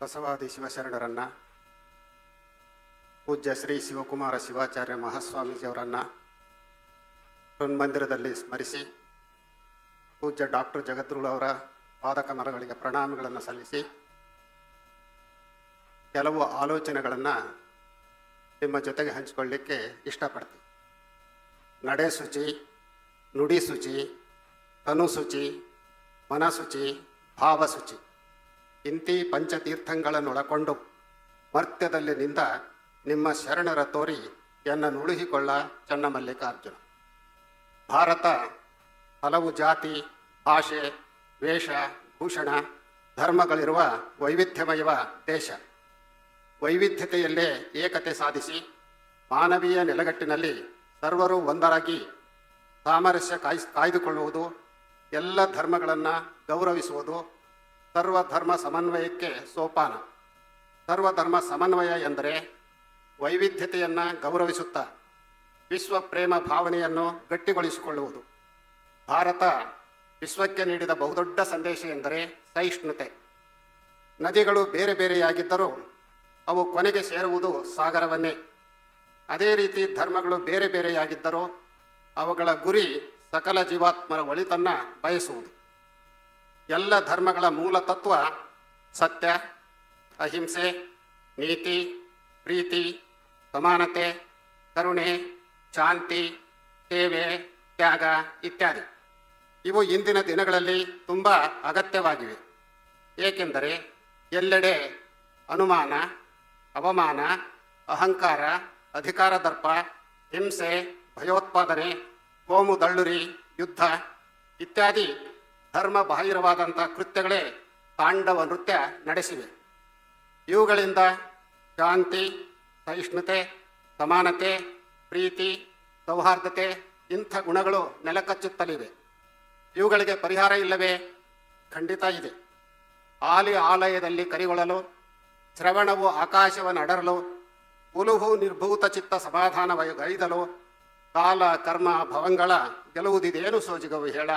ಬಸವಾದಿ ಶಿವಶರಣರನ್ನ ಪೂಜ್ಯ ಶ್ರೀ ಶಿವಕುಮಾರ ಶಿವಾಚಾರ್ಯ ಮಹಾಸ್ವಾಮೀಜಿಯವರನ್ನ ಮಂದಿರದಲ್ಲಿ ಸ್ಮರಿಸಿ, ಪೂಜ್ಯ ಡಾಕ್ಟರ್ ಜಗದ್ಗುರು ಅವರ ಪಾದಕಮರಗಳಿಗೆ ಪ್ರಣಾಮಗಳನ್ನು ಸಲ್ಲಿಸಿ, ಕೆಲವು ಆಲೋಚನೆಗಳನ್ನು ನಿಮ್ಮ ಜೊತೆಗೆ ಹಂಚಿಕೊಳ್ಳಿಕ್ಕೆ ಇಷ್ಟಪಡ್ತೀನಿ. ನಡೆ ಶುಚಿ, ನುಡಿ ಶುಚಿ ಮನಶುಚಿ ಭಾವಶುಚಿ ಇಂತಿ ಪಂಚತೀರ್ಥಗಳನ್ನೊಳಕೊಂಡು ಮರ್ತ್ಯದಲ್ಲಿ ನಿಂದ ನಿಮ್ಮ ಶರಣರ ತೋರಿ ಎನ್ನ ನುಳುಹಿಕೊಳ್ಳ ಚನ್ನಮಲ್ಲಿಕಾರ್ಜುನ. ಭಾರತ, ಹಲವು ಜಾತಿ, ಭಾಷೆ, ವೇಷ, ಭೂಷಣ, ಧರ್ಮಗಳಿರುವ ವೈವಿಧ್ಯಮಯವ ದೇಶ. ವೈವಿಧ್ಯತೆಯಲ್ಲೇ ಏಕತೆ ಸಾಧಿಸಿ ಮಾನವೀಯ ನೆಲೆಗಟ್ಟಿನಲ್ಲಿ ಸರ್ವರು ಒಂದರಾಗಿ ಸಾಮರಸ್ಯ ಕಾಯ್ಸ್, ಕಾಯ್ದುಕೊಳ್ಳುವುದು, ಎಲ್ಲ ಧರ್ಮಗಳನ್ನು ಗೌರವಿಸುವುದು ಸರ್ವಧರ್ಮ ಸಮನ್ವಯಕ್ಕೆ ಸೋಪಾನ. ಸರ್ವಧರ್ಮ ಸಮನ್ವಯ ಎಂದರೆ ವೈವಿಧ್ಯತೆಯನ್ನು ಗೌರವಿಸುತ್ತಾ, ವಿಶ್ವ ಪ್ರೇಮ ಭಾವನೆಯನ್ನು ಗಟ್ಟಿಗೊಳಿಸಿಕೊಳ್ಳುವುದು. ಭಾರತ ವಿಶ್ವಕ್ಕೆ ನೀಡಿದ ಬಹುದೊಡ್ಡ ಸಂದೇಶ ಎಂದರೆ ಸಹಿಷ್ಣುತೆ. ನದಿಗಳು ಬೇರೆ ಬೇರೆಯಾಗಿದ್ದರೂ ಅವು ಕೊನೆಗೆ ಸೇರುವುದು ಸಾಗರವನ್ನೇ. ಅದೇ ರೀತಿ ಧರ್ಮಗಳು ಬೇರೆ ಬೇರೆಯಾಗಿದ್ದರೂ ಅವುಗಳ ಗುರಿ ಸಕಲ ಜೀವಾತ್ಮರ ಒಳಿತನ್ನ ಬಯಸುವುದು. ಎಲ್ಲ ಧರ್ಮಗಳ ಮೂಲ ತತ್ವ ಸತ್ಯ, ಅಹಿಂಸೆ, ನೀತಿ, ಪ್ರೀತಿ ಸಮಾನತೆ ಕರುಣೆ, ಶಾಂತಿ, ಸೇವೆ, ತ್ಯಾಗ ಇತ್ಯಾದಿ. ಇವು ಇಂದಿನ ದಿನಗಳಲ್ಲಿ ತುಂಬ ಅಗತ್ಯವಾಗಿವೆ. ಏಕೆಂದರೆ ಎಲ್ಲೆಡೆ ಅನುಮಾನ, ಅವಮಾನ, ಅಹಂಕಾರ, ಅಧಿಕಾರ ದರ್ಪ, ಹಿಂಸೆ, ಭಯೋತ್ಪಾದನೆ, ಕೋಮು ದಳ್ಳುರಿ, ಯುದ್ಧ ಇತ್ಯಾದಿ ಧರ್ಮ ಬಾಹಿರವಾದಂಥ ಕೃತ್ಯಗಳೇ ತಾಂಡವ ನೃತ್ಯ ನಡೆಸಿವೆ. ಇವುಗಳಿಂದ ಶಾಂತಿ, ಸಹಿಷ್ಣುತೆ, ಸಮಾನತೆ, ಪ್ರೀತಿ, ಸೌಹಾರ್ದತೆ ಇಂಥ ಗುಣಗಳು ನೆಲಕಚ್ಚುತ್ತಲಿವೆ. ಇವುಗಳಿಗೆ ಪರಿಹಾರ ಇಲ್ಲವೇ? ಖಂಡಿತ ಇದೆ. ಆಲಿ ಆಲಯದಲ್ಲಿ ಕರಿಗೊಳ್ಳಲು, ಶ್ರವಣವು ಆಕಾಶವನ್ನು ಅಡರಲು ಉಲುಹು ನಿರ್ಭೂತ ಚಿತ್ತ ಸಮಾಧಾನವಾಗಿ ಗೈದಲು ಕಾಲ, ಕರ್ಮ, ಭವಂಗಳ ಗೆಲುವುದಿದೇನು ಸೋಜಿಗವು ಹೇಳ.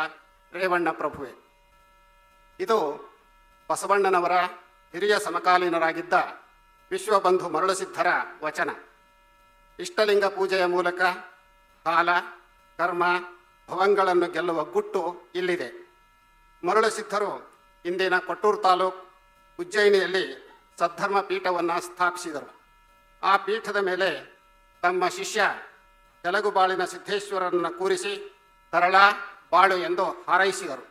ರೇವಣ್ಣ ಪ್ರಭುವೆ. ಇದು ಬಸವಣ್ಣನವರ ಹಿರಿಯ ಸಮಕಾಲೀನರಾಗಿದ್ದ ವಿಶ್ವಬಂಧು ಮರುಳಸಿದ್ಧರ ವಚನ. ಇಷ್ಟಲಿಂಗ ಪೂಜೆಯ ಮೂಲಕ ಕಾಲ, ಕರ್ಮ ಭವಂಗಳನ್ನು ಗೆಲ್ಲುವ ಗುಟ್ಟು ಇಲ್ಲಿದೆ. ಮರುಳಸಿದ್ಧರು ಇಂದಿನ ಕೊಟ್ಟೂರು ತಾಲೂಕ್ ಉಜ್ಜಯಿನಿಯಲ್ಲಿ ಸದ್ಧರ್ಮ ಪೀಠವನ್ನು ಸ್ಥಾಪಿಸಿದರು. ಆ ಪೀಠದ ಮೇಲೆ ತಮ್ಮ ಶಿಷ್ಯ ತೆಲಗುಬಾಳಿನ ಸಿದ್ದೇಶ್ವರರನ್ನು ಕೂರಿಸಿ, ತರಳ ಬಾಳು ಎಂದು ಹಾರೈಸಿದರು.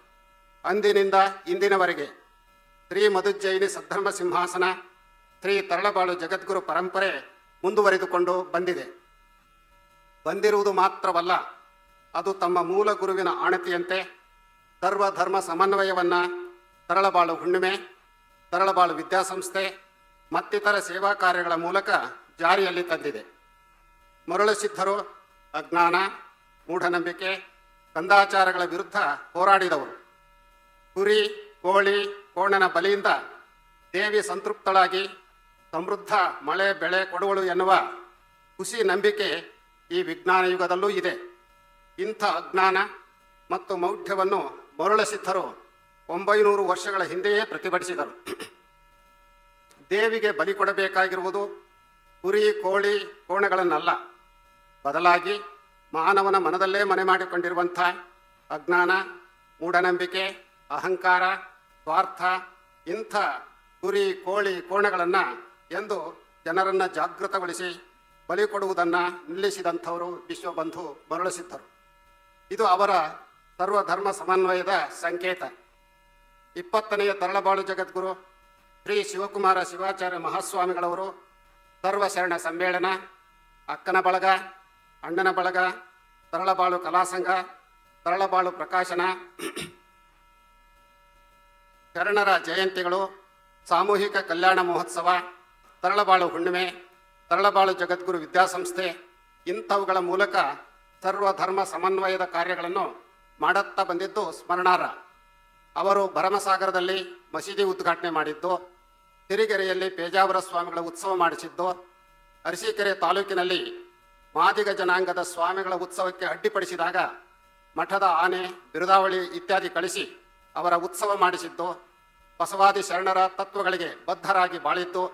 ಅಂದಿನಿಂದ ಇಂದಿನವರೆಗೆ ಶ್ರೀ ಮಧುಜ್ಜಯಿನಿ ಸದ್ಧರ್ಮ ಸಿಂಹಾಸನ, ಶ್ರೀ ತರಳಬಾಳು ಜಗದ್ಗುರು ಪರಂಪರೆ ಮುಂದುವರಿದುಕೊಂಡು ಬಂದಿದೆ. ಬಂದಿರುವುದು ಮಾತ್ರವಲ್ಲ, ಅದು ತಮ್ಮ ಮೂಲ ಗುರುವಿನ ಆಣತಿಯಂತೆ ಸರ್ವ ಧರ್ಮ ಸಮನ್ವಯವನ್ನು ತರಳಬಾಳು ಹುಣ್ಣಿಮೆ, ತರಳಬಾಳು ವಿದ್ಯಾಸಂಸ್ಥೆ, ಮತ್ತಿತರ ಸೇವಾ ಕಾರ್ಯಗಳ ಮೂಲಕ ಜಾರಿಯಲ್ಲಿ ತಂದಿದೆ. ಮರಳು ಸಿದ್ಧರು ಅಜ್ಞಾನ, ಮೂಢನಂಬಿಕೆ ಕಂದಾಚಾರಗಳ ವಿರುದ್ಧ ಹೋರಾಡಿದವರು. ಕುರಿ, ಕೋಳಿ, ಕೋಣನ ಬಲಿಯಿಂದ ದೇವಿ ಸಂತೃಪ್ತಳಾಗಿ ಸಮೃದ್ಧ ಮಳೆ, ಬೆಳೆ ಕೊಡುವಳು ಎನ್ನುವ ಖುಷಿ ನಂಬಿಕೆ ಈ ವಿಜ್ಞಾನ ಯುಗದಲ್ಲೂ ಇದೆ. ಇಂಥ ಅಜ್ಞಾನ ಮತ್ತು ಮೌಢ್ಯವನ್ನು ಮರುಳ ಸಿದ್ಧರು ಒಂಬೈನೂರು ವರ್ಷಗಳ ಹಿಂದೆಯೇ ಪ್ರತಿಭಟಿಸಿದರು. ದೇವಿಗೆ ಬಲಿ ಕೊಡಬೇಕಾಗಿರುವುದು ಕುರಿ, ಕೋಳಿ, ಕೋಣಗಳನ್ನಲ್ಲ. ಬದಲಾಗಿ ಮಾನವನ ಮನದಲ್ಲೇ ಮನೆ ಮಾಡಿಕೊಂಡಿರುವಂಥ ಅಜ್ಞಾನ, ಮೂಢನಂಬಿಕೆ, ಅಹಂಕಾರ, ಸ್ವಾರ್ಥ, ಇಂಥ ಕುರಿ ಕೋಳಿ, ಕೋಣಗಳನ್ನು ಎಂದು ಜನರನ್ನು ಜಾಗೃತಗೊಳಿಸಿ ಬಲಿ ಕೊಡುವುದನ್ನು ನಿಲ್ಲಿಸಿದಂಥವರು ವಿಶ್ವಬಂಧು ಮರಳಿಸಿದ್ದರು. ಇದು ಅವರ ಸರ್ವಧರ್ಮ ಸಮನ್ವಯದ ಸಂಕೇತ. ಇಪ್ಪತ್ತನೆಯ ತರಳಬಾಳು ಜಗದ್ಗುರು ಶ್ರೀ ಶಿವಕುಮಾರ ಶಿವಾಚಾರ್ಯ ಮಹಾಸ್ವಾಮಿಗಳವರು ಸರ್ವಶರಣ ಸಮ್ಮೇಳನ, ಅಕ್ಕನ ಬಳಗ, ಅಣ್ಣನ ಬಳಗ ತರಳಬಾಳು ಕಲಾಸಂಘ, ತರಳಬಾಳು ಪ್ರಕಾಶನ, ಶರಣರ ಜಯಂತಿಗಳು, ಸಾಮೂಹಿಕ ಕಲ್ಯಾಣ ಮಹೋತ್ಸವ, ತರಳಬಾಳು ಹುಣ್ಣಿಮೆ, ತರಳಬಾಳು ಜಗದ್ಗುರು ವಿದ್ಯಾಸಂಸ್ಥೆ, ಇಂಥವುಗಳ ಮೂಲಕ ಸರ್ವಧರ್ಮ ಸಮನ್ವಯದ ಕಾರ್ಯಗಳನ್ನು ಮಾಡುತ್ತಾ ಬಂದಿದ್ದು ಸ್ಮರಣಾರ್ಹ. ಅವರು ಭರಮಸಾಗರದಲ್ಲಿ ಮಸೀದಿ ಉದ್ಘಾಟನೆ ಮಾಡಿದ್ದು ಸಿರಿಗೆರೆಯಲ್ಲಿ ಪೇಜಾವರ ಸ್ವಾಮಿಗಳ ಉತ್ಸವ ಮಾಡಿಸಿದ್ದು, ಅರಸೀಕೆರೆ ತಾಲೂಕಿನಲ್ಲಿ ಮಾದಿಗ ಜನಾಂಗದ ಸ್ವಾಮಿಗಳ ಉತ್ಸವಕ್ಕೆ ಅಡ್ಡಿಪಡಿಸಿದಾಗ ಮಠದ ಆನೆ, ಬಿರುದಾವಳಿ ಇತ್ಯಾದಿ ಕಳಿಸಿ ಅವರ ಉತ್ಸವ ಮಾಡಿಸಿದ್ದು ಬಸವಾದಿ ಶರಣರ ತತ್ವಗಳಿಗೆ ಬದ್ಧರಾಗಿ ಬಾಳಿದ್ದು,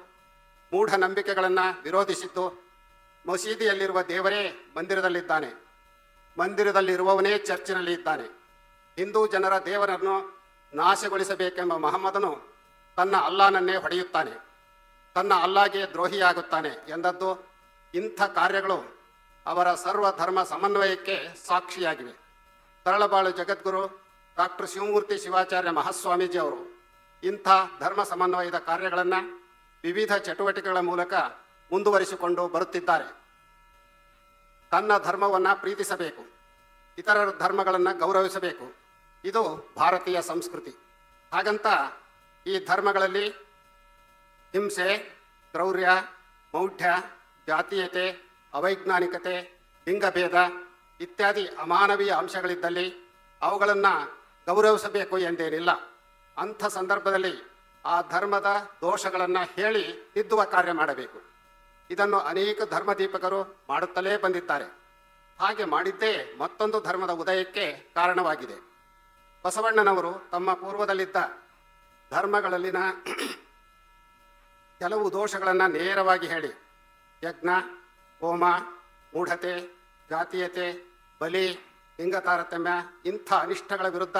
ಮೂಢನಂಬಿಕೆಗಳನ್ನು ವಿರೋಧಿಸಿದ್ದು ಮಸೀದಿಯಲ್ಲಿರುವ ದೇವರೇ ಮಂದಿರದಲ್ಲಿದ್ದಾನೆ. ಮಂದಿರದಲ್ಲಿರುವವನೇ ಚರ್ಚಿನಲ್ಲಿ ಇದ್ದಾನೆ. ಹಿಂದೂ ಜನರ ದೇವರನ್ನು ನಾಶಗೊಳಿಸಬೇಕೆಂಬ ಮಹಮ್ಮದನು ತನ್ನ ಅಲ್ಲಾನನ್ನೇ ಹೊಡೆಯುತ್ತಾನೆ. ತನ್ನ ಅಲ್ಲಾಗೆ ದ್ರೋಹಿಯಾಗುತ್ತಾನೆ ಎಂದದ್ದು ಇಂಥ ಕಾರ್ಯಗಳು ಅವರ ಸರ್ವ ಧರ್ಮ ಸಮನ್ವಯಕ್ಕೆ ಸಾಕ್ಷಿಯಾಗಿವೆ. ತರಳಬಾಳು ಜಗದ್ಗುರು ಡಾಕ್ಟರ್ ಶಿವಮೂರ್ತಿ ಶಿವಾಚಾರ್ಯ ಮಹಾಸ್ವಾಮೀಜಿ ಅವರು ಇಂಥ ಧರ್ಮ ಸಮನ್ವಯದ ಕಾರ್ಯಗಳನ್ನು ವಿವಿಧ ಚಟುವಟಿಕೆಗಳ ಮೂಲಕ ಮುಂದುವರಿಸಿಕೊಂಡು ಬರುತ್ತಿದ್ದಾರೆ. ತನ್ನ ಧರ್ಮವನ್ನು ಪ್ರೀತಿಸಬೇಕು. ಇತರರ ಧರ್ಮಗಳನ್ನು ಗೌರವಿಸಬೇಕು. ಇದು ಭಾರತೀಯ ಸಂಸ್ಕೃತಿ. ಹಾಗಂತ ಈ ಧರ್ಮಗಳಲ್ಲಿ ಹಿಂಸೆ, ಕ್ರೌರ್ಯ, ಮೌಢ್ಯ, ಜಾತೀಯತೆ ಅವೈಜ್ಞಾನಿಕತೆ, ಲಿಂಗಭೇದ ಇತ್ಯಾದಿ ಅಮಾನವೀಯ ಅಂಶಗಳಿದ್ದಲ್ಲಿ ಅವುಗಳನ್ನು ಗೌರವಿಸಬೇಕು ಎಂದೇನಿಲ್ಲ. ಅಂಥ ಸಂದರ್ಭದಲ್ಲಿ ಆ ಧರ್ಮದ ದೋಷಗಳನ್ನು ಹೇಳಿ ತಿದ್ದುವ ಕಾರ್ಯ ಮಾಡಬೇಕು. ಇದನ್ನು ಅನೇಕ ಧರ್ಮದೀಪಕರು ಮಾಡುತ್ತಲೇ ಬಂದಿದ್ದಾರೆ. ಹಾಗೆ ಮಾಡಿದ್ದೇ ಮತ್ತೊಂದು ಧರ್ಮದ ಉದಯಕ್ಕೆ ಕಾರಣವಾಗಿದೆ. ಬಸವಣ್ಣನವರು ತಮ್ಮ ಪೂರ್ವದಲ್ಲಿದ್ದ ಧರ್ಮಗಳಲ್ಲಿನ ಕೆಲವು ದೋಷಗಳನ್ನು ನೇರವಾಗಿ ಹೇಳಿ, ಯಜ್ಞ ಹೋಮ ಮೂಢತೆ, ಜಾತೀಯತೆ, ಬಲಿ ಲಿಂಗ ತಾರತಮ್ಯ ಇಂಥ ಅನಿಷ್ಟಗಳ ವಿರುದ್ಧ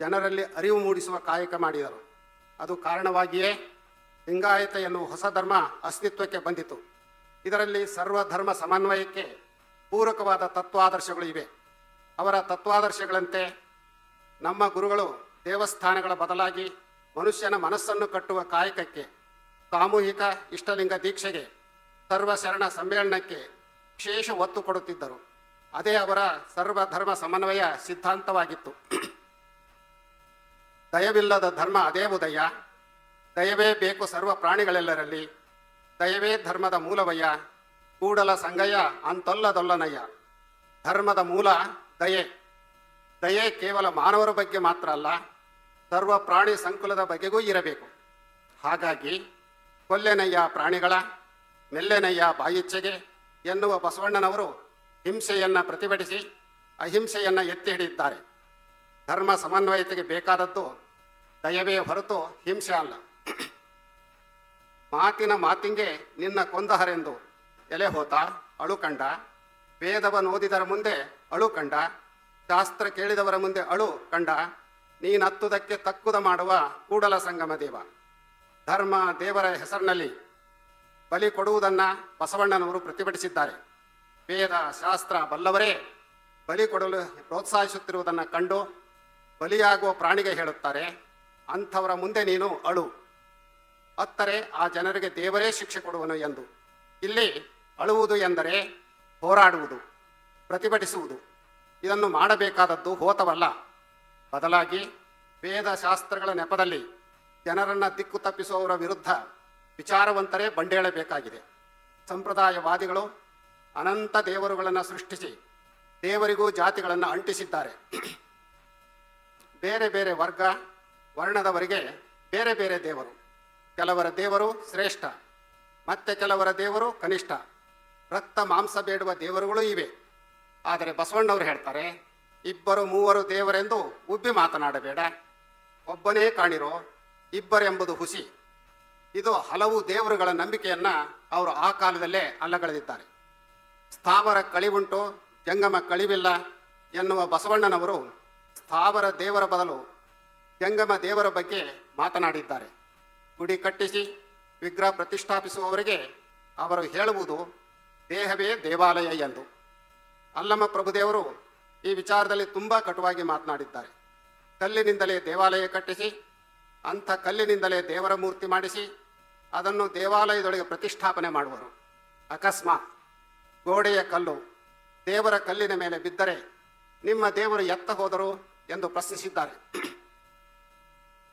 ಜನರಲ್ಲಿ ಅರಿವು ಮೂಡಿಸುವ ಕಾಯಕ ಮಾಡಿದರು. ಅದು ಕಾರಣವಾಗಿಯೇ ಲಿಂಗಾಯತ ಎನ್ನುವ ಹೊಸ ಧರ್ಮ ಅಸ್ತಿತ್ವಕ್ಕೆ ಬಂದಿತು. ಇದರಲ್ಲಿ ಸರ್ವಧರ್ಮ ಸಮನ್ವಯಕ್ಕೆ ಪೂರಕವಾದ ತತ್ವಾದರ್ಶಗಳು ಇವೆ. ಅವರ ತತ್ವಾದರ್ಶಗಳಂತೆ ನಮ್ಮ ಗುರುಗಳು ದೇವಸ್ಥಾನಗಳ ಬದಲಾಗಿ ಮನುಷ್ಯನ ಮನಸ್ಸನ್ನು ಕಟ್ಟುವ ಕಾಯಕಕ್ಕೆ, ಸಾಮೂಹಿಕ ಇಷ್ಟಲಿಂಗ ದೀಕ್ಷೆಗೆ ಸರ್ವಶರಣ ಸಮ್ಮೇಳನಕ್ಕೆ ವಿಶೇಷ ಒತ್ತು ಕೊಡುತ್ತಿದ್ದರು. ಅದೇ ಅವರ ಸರ್ವಧರ್ಮ ಸಮನ್ವಯ ಸಿದ್ಧಾಂತವಾಗಿತ್ತು. ದಯವಿಲ್ಲದ ಧರ್ಮ ಅದೇ ಉದಯ. ದಯವೇ ಬೇಕು ಸರ್ವ ಪ್ರಾಣಿಗಳೆಲ್ಲರಲ್ಲಿ. ದಯವೇ ಧರ್ಮದ ಮೂಲವಯ್ಯ. ಕೂಡಲ ಸಂಗಯ್ಯ ಅಂತೊಲ್ಲದೊಲ್ಲನಯ್ಯ. ಧರ್ಮದ ಮೂಲ ದಯೆ. ದಯೆ ಕೇವಲ ಮಾನವರ ಬಗ್ಗೆ ಮಾತ್ರ ಅಲ್ಲ, ಸರ್ವ ಪ್ರಾಣಿ ಸಂಕುಲದ ಬಗೆಗೂ ಇರಬೇಕು. ಹಾಗಾಗಿ ಕೊಲ್ಲೆನಯ್ಯ ಪ್ರಾಣಿಗಳ ಮೆಲ್ಲೆನಯ್ಯ ಬಾಯಿಚ್ಚೆಗೆ ಎನ್ನುವ ಬಸವಣ್ಣನವರು ಹಿಂಸೆಯನ್ನು ಪ್ರತಿಭಟಿಸಿ ಅಹಿಂಸೆಯನ್ನು ಎತ್ತಿ ಹಿಡಿದಿದ್ದಾರೆ. ಧರ್ಮ ಸಮನ್ವಯತೆಗೆ ಬೇಕಾದದ್ದು ದಯವೇ ಹೊರತು ಹಿಂಸೆ ಅಲ್ಲ. ಮಾತಿನ ಮಾತಿಂಗೆ ನಿನ್ನ ಕೊಂದಹರೆಂದು ಎಲೆ ಹೋತ ಅಳುಕಂಡ ವೇದವನ್ನು ಓದಿದರ ಮುಂದೆ ಅಳು ಕಂಡ. ಶಾಸ್ತ್ರ ಕೇಳಿದವರ ಮುಂದೆ ಅಳು ಕಂಡ. ನೀನತ್ತುದಕ್ಕೆ ತಕ್ಕುದ ಮಾಡುವ ಕೂಡಲ ಸಂಗಮ ದೇವ. ಧರ್ಮ ದೇವರ ಹೆಸರಿನಲ್ಲಿ ಬಲಿ ಕೊಡುವುದನ್ನು ಬಸವಣ್ಣನವರು ಪ್ರತಿಭಟಿಸಿದ್ದಾರೆ. ವೇದ, ಶಾಸ್ತ್ರ ಬಲ್ಲವರೇ, ಬಲಿ ಕೊಡಲು ಪ್ರೋತ್ಸಾಹಿಸುತ್ತಿರುವುದನ್ನು ಕಂಡು ಬಲಿಯಾಗುವ ಪ್ರಾಣಿಗೆ ಹೇಳುತ್ತಾರೆ, ಅಂಥವರ ಮುಂದೆ ನೀನು ಅಳು. ಅತ್ತರೆ, ಆ ಜನರಿಗೆ ದೇವರೇ ಶಿಕ್ಷೆ ಕೊಡುವನು ಎಂದು. ಇಲ್ಲಿ ಅಳುವುದು ಎಂದರೆ ಹೋರಾಡುವುದು, ಪ್ರತಿಭಟಿಸುವುದು. ಇದನ್ನು ಮಾಡಬೇಕಾದದ್ದು ಹೋತವಲ್ಲ. ಬದಲಾಗಿ ವೇದ ಶಾಸ್ತ್ರಗಳ ನೆಪದಲ್ಲಿ ಜನರನ್ನು ದಿಕ್ಕು ತಪ್ಪಿಸುವವರ ವಿರುದ್ಧ ವಿಚಾರವಂತರೇ ಬಂಡೇಳಬೇಕಾಗಿದೆ. ಸಂಪ್ರದಾಯವಾದಿಗಳು ಅನಂತ ದೇವರುಗಳನ್ನು ಸೃಷ್ಟಿಸಿ ದೇವರಿಗೂ ಜಾತಿಗಳನ್ನು ಅಂಟಿಸಿದ್ದಾರೆ. ಬೇರೆ ಬೇರೆ ವರ್ಗ ವರ್ಣದವರಿಗೆ ಬೇರೆ ಬೇರೆ ದೇವರು, ಕೆಲವರ ದೇವರು ಶ್ರೇಷ್ಠ, ಮತ್ತೆ ಕೆಲವರ ದೇವರು ಕನಿಷ್ಠ. ರಕ್ತ ಮಾಂಸ ಬೇಡುವ ದೇವರುಗಳು ಇವೆ. ಆದರೆ ಬಸವಣ್ಣವರು ಹೇಳ್ತಾರೆ, ಇಬ್ಬರು ಮೂವರು ದೇವರೆಂದು ಉಬ್ಬಿ ಮಾತನಾಡಬೇಡ. ಒಬ್ಬನೇ ಕಾಣಿರೋ ಇಬ್ಬರೆಂಬುದು ಹುಸಿ. ಇದು ಹಲವು ದೇವರುಗಳ ನಂಬಿಕೆಯನ್ನ ಅವರು ಆ ಕಾಲದಲ್ಲೇ ಅಲ್ಲಗಳೆದಿದ್ದಾರೆ. ಸ್ಥಾವರ ಕಳಿವುಂಟು, ಜಂಗಮ ಕಳಿವಿಲ್ಲ ಎನ್ನುವ ಬಸವಣ್ಣನವರು ಸ್ಥಾವರ ದೇವರ ಬದಲು ಜಂಗಮ ದೇವರ ಬಗ್ಗೆ ಮಾತನಾಡಿದ್ದಾರೆ. ಗುಡಿ ಕಟ್ಟಿಸಿ, ವಿಗ್ರಹ ಪ್ರತಿಷ್ಠಾಪಿಸುವವರಿಗೆ ಅವರು ಹೇಳುವುದು ದೇಹವೇ ದೇವಾಲಯ ಎಂದು. ಅಲ್ಲಮ್ಮ ಪ್ರಭುದೇವರು ಈ ವಿಚಾರದಲ್ಲಿ ತುಂಬ ಕಟುವಾಗಿ ಮಾತನಾಡಿದ್ದಾರೆ. ಕಲ್ಲಿನಿಂದಲೇ ದೇವಾಲಯ ಕಟ್ಟಿಸಿ, ಅಂಥ ಕಲ್ಲಿನಿಂದಲೇ ದೇವರ ಮೂರ್ತಿ ಮಾಡಿಸಿ ಅದನ್ನು ದೇವಾಲಯದೊಳಗೆ ಪ್ರತಿಷ್ಠಾಪನೆ ಮಾಡುವರು. ಅಕಸ್ಮಾತ್ ಗೋಡೆಯ ಕಲ್ಲು ದೇವರ ಕಲ್ಲಿನ ಮೇಲೆ ಬಿದ್ದರೆ ನಿಮ್ಮ ದೇವರು ಎತ್ತ ಹೋದರು ಎಂದು ಪ್ರಶ್ನಿಸಿದ್ದಾರೆ.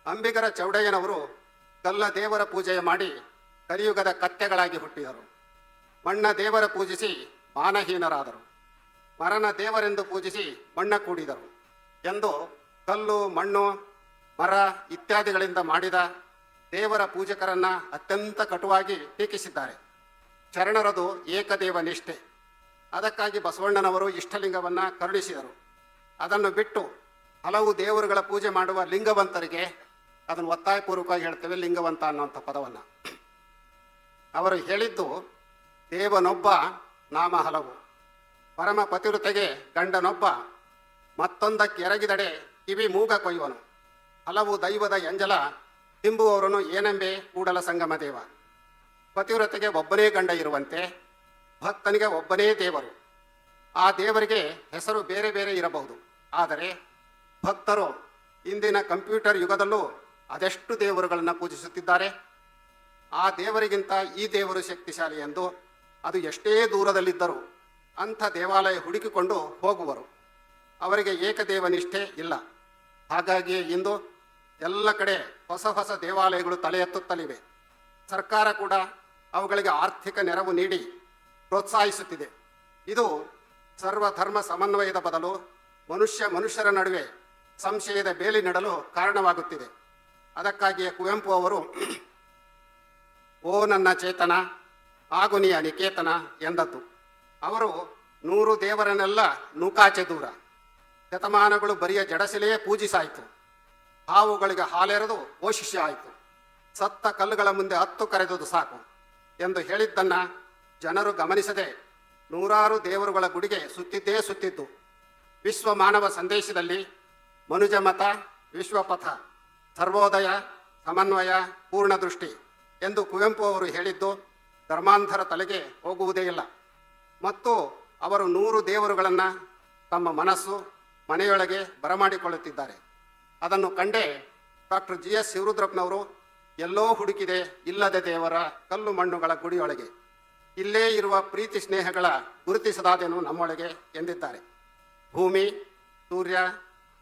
ಅಂಬಿಗರ ಚೌಡಯ್ಯನವರು ಕಲ್ಲ ದೇವರ ಪೂಜೆ ಮಾಡಿ ಕಲಿಯುಗದ ಕತ್ತೆಗಳಾಗಿ ಹುಟ್ಟಿದರು. ಮಣ್ಣ ದೇವರ ಪೂಜಿಸಿ ಮಾನಹೀನರಾದರು. ಮರನ ದೇವರೆಂದು ಪೂಜಿಸಿ ಮಣ್ಣ ಕೂಡಿದರು ಎಂದು ಕಲ್ಲು, ಮಣ್ಣು, ಮರ ಇತ್ಯಾದಿಗಳಿಂದ ಮಾಡಿದ ದೇವರ ಪೂಜಕರನ್ನ ಅತ್ಯಂತ ಕಟುವಾಗಿ ಟೀಕಿಸಿದ್ದಾರೆ. ಶರಣರದು ಏಕದೇವ ನಿಷ್ಠೆ. ಅದಕ್ಕಾಗಿ ಬಸವಣ್ಣನವರು ಇಷ್ಟಲಿಂಗವನ್ನು ಕರುಣಿಸಿದರು. ಅದನ್ನು ಬಿಟ್ಟು ಹಲವು ದೇವರುಗಳ ಪೂಜೆ ಮಾಡುವ ಲಿಂಗವಂತರಿಗೆ ಅದನ್ನು ಒತ್ತಾಯಪೂರ್ವಕವಾಗಿ ಹೇಳ್ತೇವೆ ಲಿಂಗವಂತ ಅನ್ನುವಂಥ ಪದವನ್ನು. ಅವರು ಹೇಳಿದ್ದು, ದೇವನೊಬ್ಬ ನಾಮ ಹಲವು. ಪರಮ ಪತಿರುತೆಗೆ ಗಂಡನೊಬ್ಬ ಮತ್ತೊಂದಕ್ಕೆ ಎರಗಿದಡೆ ಕಿವಿ ಮೂಗ ಕೊಯ್ಯುವನು. ಹಲವು ದೈವದ ಎಂಜಲ ತಿಂಬುವವರನು ಏನೆಂಬೆ ಕೂಡಲ ಸಂಗಮ ದೇವ. ಪತಿವ್ರತೆಗೆ ಒಬ್ಬನೇ ಗಂಡ ಇರುವಂತೆ, ಭಕ್ತನಿಗೆ ಒಬ್ಬನೇ ದೇವರು. ಆ ದೇವರಿಗೆ ಹೆಸರು ಬೇರೆ ಬೇರೆ ಇರಬಹುದು. ಆದರೆ ಭಕ್ತರು ಇಂದಿನ ಕಂಪ್ಯೂಟರ್ ಯುಗದಲ್ಲೂ ಅದೆಷ್ಟು ದೇವರುಗಳನ್ನು ಪೂಜಿಸುತ್ತಿದ್ದಾರೆ? ಆ ದೇವರಿಗಿಂತ ಈ ದೇವರು ಶಕ್ತಿಶಾಲಿ ಎಂದು ಅದು ಎಷ್ಟೇ ದೂರದಲ್ಲಿದ್ದರೂ ಅಂಥ ದೇವಾಲಯ ಹುಡುಕಿಕೊಂಡು ಹೋಗುವರು. ಅವರಿಗೆ ಏಕದೇವ ನಿಷ್ಠೆ ಇಲ್ಲ. ಹಾಗಾಗಿಯೇ ಇಂದು ಎಲ್ಲ ಕಡೆ ಹೊಸ ಹೊಸ ದೇವಾಲಯಗಳು ತಲೆ ಎತ್ತುತ್ತಲಿವೆ. ಸರ್ಕಾರ ಕೂಡ ಅವುಗಳಿಗೆ ಆರ್ಥಿಕ ನೆರವು ನೀಡಿ ಪ್ರೋತ್ಸಾಹಿಸುತ್ತಿದೆ. ಇದು ಸರ್ವಧರ್ಮ ಸಮನ್ವಯದ ಬದಲು ಮನುಷ್ಯ ಮನುಷ್ಯರ ನಡುವೆ ಸಂಶಯದ ಬೇಲಿ ನೆಡಲು ಕಾರಣವಾಗುತ್ತಿದೆ. ಅದಕ್ಕಾಗಿಯೇ ಕುವೆಂಪು ಅವರು, ಓ ನನ್ನ ಚೇತನ, ಆಗುನಿಯ ನಿಕೇತನ ಎಂದದ್ದು. ಅವರು ನೂರು ದೇವರನ್ನೆಲ್ಲ ನೂಕಾಚೆ ದೂರ. ಶತಮಾನಗಳು ಬರಿಯ ಜಡಸಿಲೆಯೇ ಪೂಜಿಸಾಯಿತು. ಹಾವುಗಳಿಗೆ ಹಾಲೆರೆದು ಪೋಷಿಸಿ ಆಯಿತು. ಸತ್ತ ಕಲ್ಲುಗಳ ಮುಂದೆ ಹತ್ತು ಕರೆದುದು ಸಾಕು ಎಂದು ಹೇಳಿದ್ದನ್ನ ಜನರು ಗಮನಿಸದೆ ನೂರಾರು ದೇವರುಗಳ ಗುಡಿಗೆ ಸುತ್ತಿದ್ದೇ ಸುತ್ತಿದ್ದು. ವಿಶ್ವ ಮಾನವ ಸಂದೇಶದಲ್ಲಿ ಮನುಜ ಮತ, ವಿಶ್ವಪಥ, ಸರ್ವೋದಯ, ಸಮನ್ವಯ ಪೂರ್ಣ ದೃಷ್ಟಿ ಎಂದು ಕುವೆಂಪು ಅವರು ಹೇಳಿದ್ದು ಧರ್ಮಾಂಧರ ತಲೆಗೆ ಹೋಗುವುದೇ ಇಲ್ಲ. ಮತ್ತು ಅವರು ನೂರು ದೇವರುಗಳನ್ನು ತಮ್ಮ ಮನಸ್ಸು, ಮನೆಯೊಳಗೆ ಬರಮಾಡಿಕೊಳ್ಳುತ್ತಿದ್ದಾರೆ. ಅದನ್ನು ಕಂಡೇ ಡಾಕ್ಟರ್ ಜಿ ಎಸ್ ಶಿವರುದ್ರಪ್ಪನವರು, ಎಲ್ಲೋ ಹುಡುಕಿದೆ, ಇಲ್ಲದೆ ದೇವರ ಕಲ್ಲು ಮಣ್ಣುಗಳ ಗುಡಿಯೊಳಗೆ. ಇಲ್ಲೇ ಇರುವ ಪ್ರೀತಿ ಸ್ನೇಹಗಳ ಗುರುತಿಸದಾದೇನು ನಮ್ಮೊಳಗೆ ಎಂದಿದ್ದಾರೆ. ಭೂಮಿ, ಸೂರ್ಯ,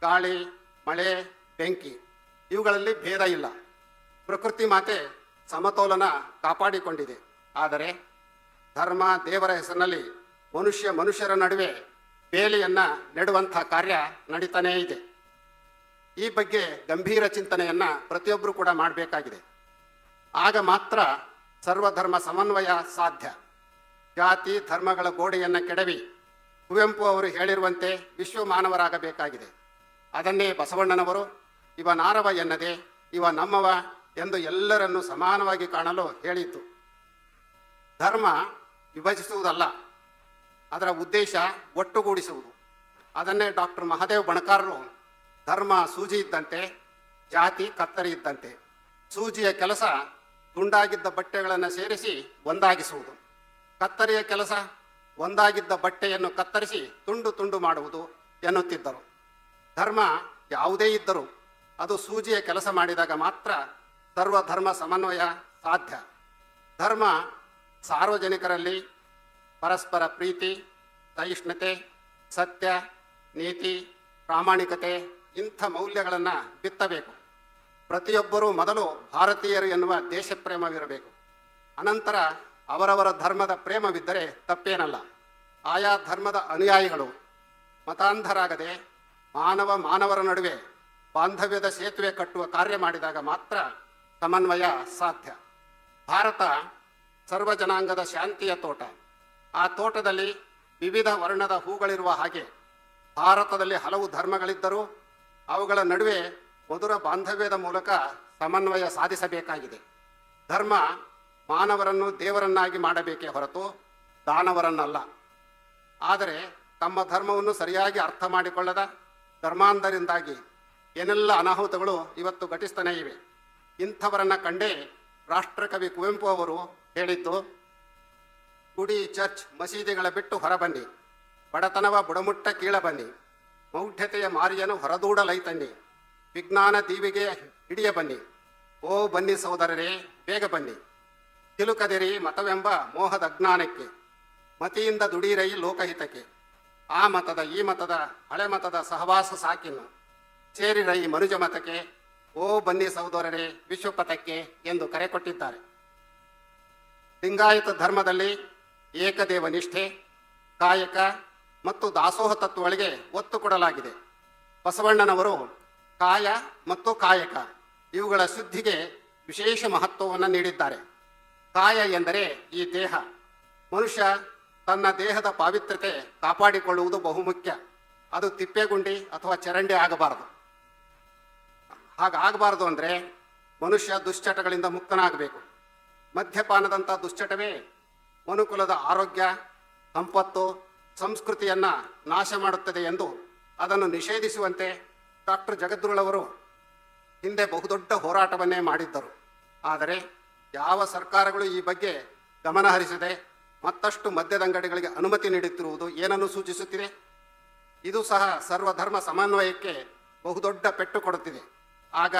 ಗಾಳಿ, ಮಳೆ, ಬೆಂಕಿ, ಇವುಗಳಲ್ಲಿ ಭೇದ ಇಲ್ಲ. ಪ್ರಕೃತಿ ಮಾತೆ ಸಮತೋಲನ ಕಾಪಾಡಿಕೊಂಡಿದೆ. ಆದರೆ ಧರ್ಮ ದೇವರ ಹೆಸರಿನಲ್ಲಿ ಮನುಷ್ಯ ಮನುಷ್ಯರ ನಡುವೆ ಬೇಲಿಯನ್ನು ನೆಡುವಂಥ ಕಾರ್ಯ ನಡೀತಾನೇ ಇದೆ. ಈ ಬಗ್ಗೆ ಗಂಭೀರ ಚಿಂತನೆಯನ್ನ ಪ್ರತಿಯೊಬ್ಬರು ಕೂಡ ಮಾಡಬೇಕಾಗಿದೆ. ಆಗ ಮಾತ್ರ ಸರ್ವಧರ್ಮ ಸಮನ್ವಯ ಸಾಧ್ಯ. ಜಾತಿ, ಧರ್ಮಗಳ ಗೋಡೆಯನ್ನು ಕೆಡವಿ ಕುವೆಂಪು ಅವರು ಹೇಳಿರುವಂತೆ ವಿಶ್ವ ಮಾನವರಾಗಬೇಕಾಗಿದೆ. ಅದನ್ನೇ ಬಸವಣ್ಣನವರು, ಇವ ನಾರವ ಎನ್ನದೆ, ಇವ ನಮ್ಮವ ಎಂದು ಎಲ್ಲರನ್ನು ಸಮಾನವಾಗಿ ಕಾಣಲು ಹೇಳಿದ್ದು. ಧರ್ಮ ವಿಭಜಿಸುವುದಲ್ಲ, ಅದರ ಉದ್ದೇಶ ಒಟ್ಟುಗೂಡಿಸುವುದು. ಅದನ್ನೇ ಡಾಕ್ಟರ್ ಮಹಾದೇವ್ ಬಣಕಾರರು ಧರ್ಮ, ಸೂಜಿ ಇದ್ದಂತೆ, ಜಾತಿ, ಕತ್ತರಿ ಇದ್ದಂತೆ. ಸೂಜಿಯ ಕೆಲಸ ತುಂಡಾಗಿದ್ದ ಬಟ್ಟೆಗಳನ್ನು ಸೇರಿಸಿ ಒಂದಾಗಿಸುವುದು. ಕತ್ತರಿಯ ಕೆಲಸ ಒಂದಾಗಿದ್ದ ಬಟ್ಟೆಯನ್ನು ಕತ್ತರಿಸಿ ತುಂಡು ತುಂಡು ಮಾಡುವುದು ಎನ್ನುತ್ತಿದ್ದರು. ಧರ್ಮ ಯಾವುದೇ ಇದ್ದರೂ ಅದು ಸೂಜಿಯ ಕೆಲಸ ಮಾಡಿದಾಗ ಮಾತ್ರ ಸರ್ವಧರ್ಮ ಸಮನ್ವಯ ಸಾಧ್ಯ. ಧರ್ಮ ಸಾರ್ವಜನಿಕರಲ್ಲಿ ಪರಸ್ಪರ ಪ್ರೀತಿ, ಸಹಿಷ್ಣುತೆ, ಸತ್ಯ, ನೀತಿ, ಪ್ರಾಮಾಣಿಕತೆ ಇಂಥ ಮೌಲ್ಯಗಳನ್ನು ಬಿತ್ತಬೇಕು. ಪ್ರತಿಯೊಬ್ಬರೂ ಮೊದಲು ಭಾರತೀಯರು ಎನ್ನುವ ದೇಶಪ್ರೇಮವಿರಬೇಕು. ಅನಂತರ ಅವರವರ ಧರ್ಮದ ಪ್ರೇಮವಿದ್ದರೆ ತಪ್ಪೇನಲ್ಲ. ಆಯಾ ಧರ್ಮದ ಅನುಯಾಯಿಗಳು ಮತಾಂಧರಾಗದೆ ಮಾನವ ಮಾನವರ ನಡುವೆ ಬಾಂಧವ್ಯದ ಸೇತುವೆ ಕಟ್ಟುವ ಕಾರ್ಯ ಮಾಡಿದಾಗ ಮಾತ್ರ ಸಮನ್ವಯ ಸಾಧ್ಯ. ಭಾರತ ಸರ್ವ ಜನಾಂಗದ ಶಾಂತಿಯ ತೋಟ. ಆ ತೋಟದಲ್ಲಿ ವಿವಿಧ ವರ್ಣದ ಹೂಗಳಿರುವ ಹಾಗೆ ಭಾರತದಲ್ಲಿ ಹಲವು ಧರ್ಮಗಳಿದ್ದರೂ ಅವುಗಳ ನಡುವೆ ಮಧುರ ಬಾಂಧವ್ಯದ ಮೂಲಕ ಸಮನ್ವಯ ಸಾಧಿಸಬೇಕಾಗಿದೆ. ಧರ್ಮ ಮಾನವರನ್ನು ದೇವರನ್ನಾಗಿ ಮಾಡಬೇಕೇ ಹೊರತು ದಾನವರನ್ನಲ್ಲ. ಆದರೆ ತಮ್ಮ ಧರ್ಮವನ್ನು ಸರಿಯಾಗಿ ಅರ್ಥ ಮಾಡಿಕೊಳ್ಳದ ಧರ್ಮಾಂಧರಿಂದಾಗಿ ಏನೆಲ್ಲ ಅನಾಹುತಗಳು ಇವತ್ತು ಘಟಿಸ್ತಾನೇ ಇವೆ. ಇಂಥವರನ್ನು ಕಂಡೇ ರಾಷ್ಟ್ರಕವಿ ಕುವೆಂಪು ಅವರು ಹೇಳಿದ್ದು, ಗುಡಿ, ಚರ್ಚ್, ಮಸೀದಿಗಳ ಬಿಟ್ಟು ಹೊರಬನ್ನಿ. ಬಡತನವ ಬುಡಮುಟ್ಟ ಕೀಳ ಬನ್ನಿ ಮೌಢ್ಯತೆಯ ಮಾರಿಯನ್ನು ಹೊರದೂಡಲೈತನ್ನಿ ವಿಜ್ಞಾನ ದೀವಿಗೆ ಹಿಡಿಯ ಬನ್ನಿ. ಓ ಬನ್ನಿ ಸೋದರರೇ ಬೇಗ ಬನ್ನಿ. ತಿಲುಕದಿರಿ ಮತವೆಂಬ ಮೋಹದ ಅಜ್ಞಾನಕ್ಕೆ. ಮತಿಯಿಂದ ದುಡಿರೈ ಲೋಕಹಿತಕ್ಕೆ. ಆ ಮತದ, ಈ ಮತದ, ಹಳೆ ಮತದ ಸಹವಾಸ ಸಾಕಿನ್ನು. ಸೇರಿರೈ ಮನುಜ ಮತಕ್ಕೆ. ಓ ಬನ್ನಿ ಸಹೋದರರೇ, ವಿಶ್ವಪಥಕ್ಕೆ ಎಂದು ಕರೆ ಕೊಟ್ಟಿದ್ದಾರೆ. ಲಿಂಗಾಯತ ಧರ್ಮದಲ್ಲಿ ಏಕದೇವ ನಿಷ್ಠೆ ಕಾಯಕ ಮತ್ತು ದಾಸೋಹ ತತ್ವಗಳಿಗೆ ಒತ್ತು ಕೊಡಲಾಗಿದೆ. ಬಸವಣ್ಣನವರು ಕಾಯ ಮತ್ತು ಕಾಯಕ, ಇವುಗಳ ಶುದ್ಧಿಗೆ ವಿಶೇಷ ಮಹತ್ವವನ್ನು ನೀಡಿದ್ದಾರೆ. ಕಾಯ ಎಂದರೆ ಈ ದೇಹ. ಮನುಷ್ಯ ತನ್ನ ದೇಹದ ಪಾವಿತ್ರ್ಯತೆ ಕಾಪಾಡಿಕೊಳ್ಳುವುದು ಬಹುಮುಖ್ಯ. ಅದು ತಿಪ್ಪೆಗುಂಡಿ ಅಥವಾ ಚರಂಡಿ ಆಗಬಾರದು. ಹಾಗಾಗಬಾರದು ಅಂದರೆ ಮನುಷ್ಯ ದುಶ್ಚಟಗಳಿಂದ ಮುಕ್ತನಾಗಬೇಕು. ಮದ್ಯಪಾನದಂಥ ದುಶ್ಚಟವೇ ಮನುಕುಲದ ಆರೋಗ್ಯ, ಸಂಪತ್ತು ಸಂಸ್ಕೃತಿಯನ್ನ ನಾಶ ಮಾಡುತ್ತದೆ ಎಂದು ಅದನ್ನು ನಿಷೇಧಿಸುವಂತೆ ಡಾಕ್ಟರ್ ಜಗದ್ರುಳವರು ಹಿಂದೆ ಬಹುದೊಡ್ಡ ಹೋರಾಟವನ್ನೇ ಮಾಡಿದ್ದರು. ಆದರೆ ಯಾವ ಸರ್ಕಾರಗಳು ಈ ಬಗ್ಗೆ ಗಮನ ಹರಿಸದೆ ಮತ್ತಷ್ಟು ಮದ್ಯದಂಗಡಿಗಳಿಗೆ ಅನುಮತಿ ನೀಡುತ್ತಿರುವುದು ಏನನ್ನು ಸೂಚಿಸುತ್ತಿದೆ? ಇದು ಸಹ ಸರ್ವಧರ್ಮ ಸಮನ್ವಯಕ್ಕೆ ಬಹುದೊಡ್ಡ ಪೆಟ್ಟು ಕೊಡುತ್ತಿದೆ. ಆಗ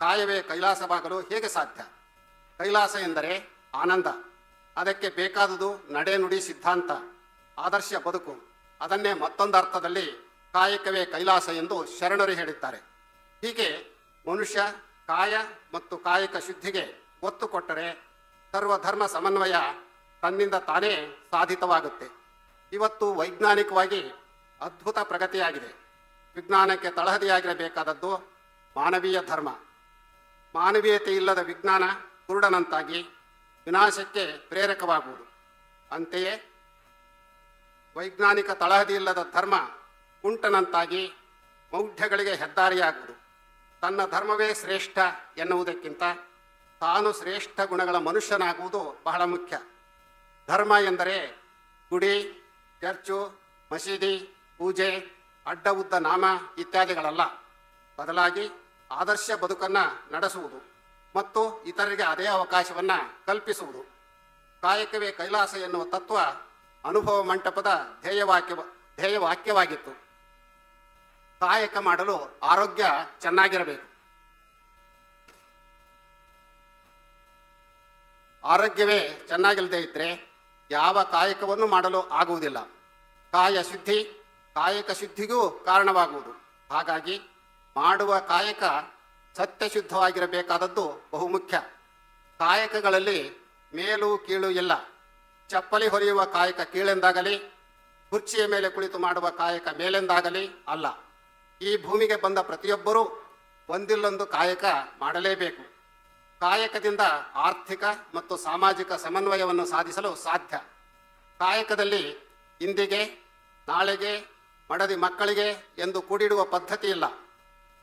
ಕಾಯವೇ ಕೈಲಾಸವಾಗಲು ಹೇಗೆ ಸಾಧ್ಯ? ಕೈಲಾಸ ಎಂದರೆ ಆನಂದ. ಅದಕ್ಕೆ ಬೇಕಾದುದು ನಡೆನುಡಿ ಸಿದ್ಧಾಂತ. ಆದರ್ಶ ಬದುಕು. ಅದನ್ನೇ ಮತ್ತೊಂದು ಅರ್ಥದಲ್ಲಿ ಕಾಯಕವೇ ಕೈಲಾಸ ಎಂದು ಶರಣರು ಹೇಳಿದ್ದಾರೆ. ಹೀಗೆ ಮನುಷ್ಯ ಕಾಯ ಮತ್ತು ಕಾಯಕ ಶುದ್ಧಿಗೆ ಒತ್ತು ಕೊಟ್ಟರೆ ಸರ್ವಧರ್ಮ ಸಮನ್ವಯ ತನ್ನಿಂದ ತಾನೇ ಸಾಧಿತವಾಗುತ್ತೆ. ಇವತ್ತು ವೈಜ್ಞಾನಿಕವಾಗಿ ಅದ್ಭುತ ಪ್ರಗತಿಯಾಗಿದೆ. ವಿಜ್ಞಾನಕ್ಕೆ ತಳಹದಿಯಾಗಿರಬೇಕಾದದ್ದು ಮಾನವೀಯ ಧರ್ಮ. ಮಾನವೀಯತೆ ಇಲ್ಲದ ವಿಜ್ಞಾನ ಕುರುಡನಂತಾಗಿ ವಿನಾಶಕ್ಕೆ ಪ್ರೇರಕವಾಗುವುದು. ಅಂತೆಯೇ ವೈಜ್ಞಾನಿಕ ತಳಹದಿ ಇಲ್ಲದ ಧರ್ಮ ಕುಂಟನಂತಾಗಿ ಮೌಢ್ಯಗಳಿಗೆ ಹೆದ್ದಾರಿಯಾಗುವುದು. ತನ್ನ ಧರ್ಮವೇ ಶ್ರೇಷ್ಠ ಎನ್ನುವುದಕ್ಕಿಂತ ತಾನು ಶ್ರೇಷ್ಠ ಗುಣಗಳ ಮನುಷ್ಯನಾಗುವುದು ಬಹಳ ಮುಖ್ಯ. ಧರ್ಮ ಎಂದರೆ ಗುಡಿ, ಚರ್ಚು, ಮಸೀದಿ, ಪೂಜೆ, ಅಡ್ಡ ಉದ್ದ ನಾಮ ಇತ್ಯಾದಿಗಳಲ್ಲ. ಬದಲಾಗಿ ಆದರ್ಶ ಬದುಕನ್ನು ನಡೆಸುವುದು ಮತ್ತು ಇತರರಿಗೆ ಅದೇ ಅವಕಾಶವನ್ನು ಕಲ್ಪಿಸುವುದು. ಕಾಯಕವೇ ಕೈಲಾಸ ಎನ್ನುವ ತತ್ವ ಅನುಭವ ಮಂಟಪದ ಧ್ಯೇಯವಾಕ್ಯ ಧ್ಯೇಯವಾಕ್ಯವಾಗಿತ್ತು. ಕಾಯಕ ಮಾಡಲು ಆರೋಗ್ಯ ಚೆನ್ನಾಗಿರಬೇಕು. ಆರೋಗ್ಯವೇ ಚೆನ್ನಾಗಿಲ್ಲದೆ ಇದ್ರೆ ಯಾವ ಕಾಯಕವನ್ನು ಮಾಡಲು ಆಗುವುದಿಲ್ಲ. ಕಾಯ ಶುದ್ಧಿ, ಕಾಯಕ ಶುದ್ಧಿಗೂ ಕಾರಣವಾಗುವುದು. ಹಾಗಾಗಿ ಮಾಡುವ ಕಾಯಕ ಸತ್ಯಶುದ್ಧವಾಗಿರಬೇಕಾದದ್ದು ಬಹುಮುಖ್ಯ. ಕಾಯಕಗಳಲ್ಲಿ ಮೇಲು ಕೀಳು ಇಲ್ಲ. ಚಪ್ಪಲಿ ಹೊರೆಯುವ ಕಾಯಕ ಕೀಳೆಂದಾಗಲಿ, ಕುರ್ಚಿಯ ಮೇಲೆ ಕುಳಿತು ಮಾಡುವ ಕಾಯಕ ಮೇಲೆಂದಾಗಲಿ ಅಲ್ಲ. ಈ ಭೂಮಿಗೆ ಬಂದ ಪ್ರತಿಯೊಬ್ಬರೂ ಒಂದಿಲ್ಲೊಂದು ಕಾಯಕ ಮಾಡಲೇಬೇಕು. ಕಾಯಕದಿಂದ ಆರ್ಥಿಕ ಮತ್ತು ಸಾಮಾಜಿಕ ಸಮನ್ವಯವನ್ನು ಸಾಧಿಸಲು ಸಾಧ್ಯ. ಕಾಯಕದಲ್ಲಿ ಇಂದಿಗೆ, ನಾಳೆಗೆ, ಮಡದಿ ಮಕ್ಕಳಿಗೆ ಎಂದು ಕೂಡಿಡುವ ಪದ್ಧತಿ ಇಲ್ಲ.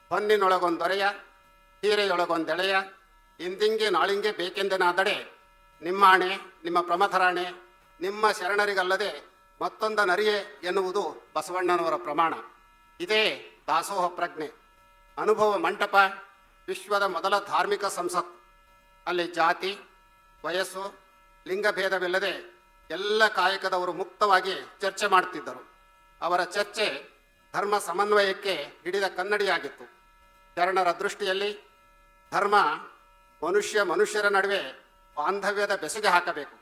ಹೊನ್ನಿನೊಳಗೊಂದೊರೆಯ ಹೀರೆಯೊಳಗೊಂದೆಳೆಯ, ಇಂದಿಂಗೆ ನಾಳಿಂಗೆ ಬೇಕೆಂದೆನಾದಡೆ ನಿಮ್ಮಾಣೆ, ನಿಮ್ಮ ಪ್ರಮಥರಾಣೆ, ನಿಮ್ಮ ಶರಣರಿಗಲ್ಲದೆ ಮತ್ತೊಂದನರಿಯೆ ಎನ್ನುವುದು ಬಸವಣ್ಣನವರ ಪ್ರಮಾಣ. ಇದೇ ದಾಸೋಹ ಪ್ರಜ್ಞೆ. ಅನುಭವ ಮಂಟಪ, ವಿಶ್ವದ ಮೊದಲ ಧಾರ್ಮಿಕ ಸಂಸತ್. ಅಲ್ಲಿ ಜಾತಿ, ವಯಸ್ಸು ಲಿಂಗಭೇದವಿಲ್ಲದೆ ಎಲ್ಲ ಕಾಯಕದವರು ಮುಕ್ತವಾಗಿ ಚರ್ಚೆ ಮಾಡುತ್ತಿದ್ದರು ಅವರ ಚರ್ಚೆ ಧರ್ಮ ಸಮನ್ವಯಕ್ಕೆ ಹಿಡಿದ ಕನ್ನಡಿಯಾಗಿತ್ತು. ಶರಣರ ದೃಷ್ಟಿಯಲ್ಲಿ ಧರ್ಮ ಮನುಷ್ಯ ಮನುಷ್ಯರ ನಡುವೆ ಬಾಂಧವ್ಯದ ಬೆಸುಗೆ ಹಾಕಬೇಕು.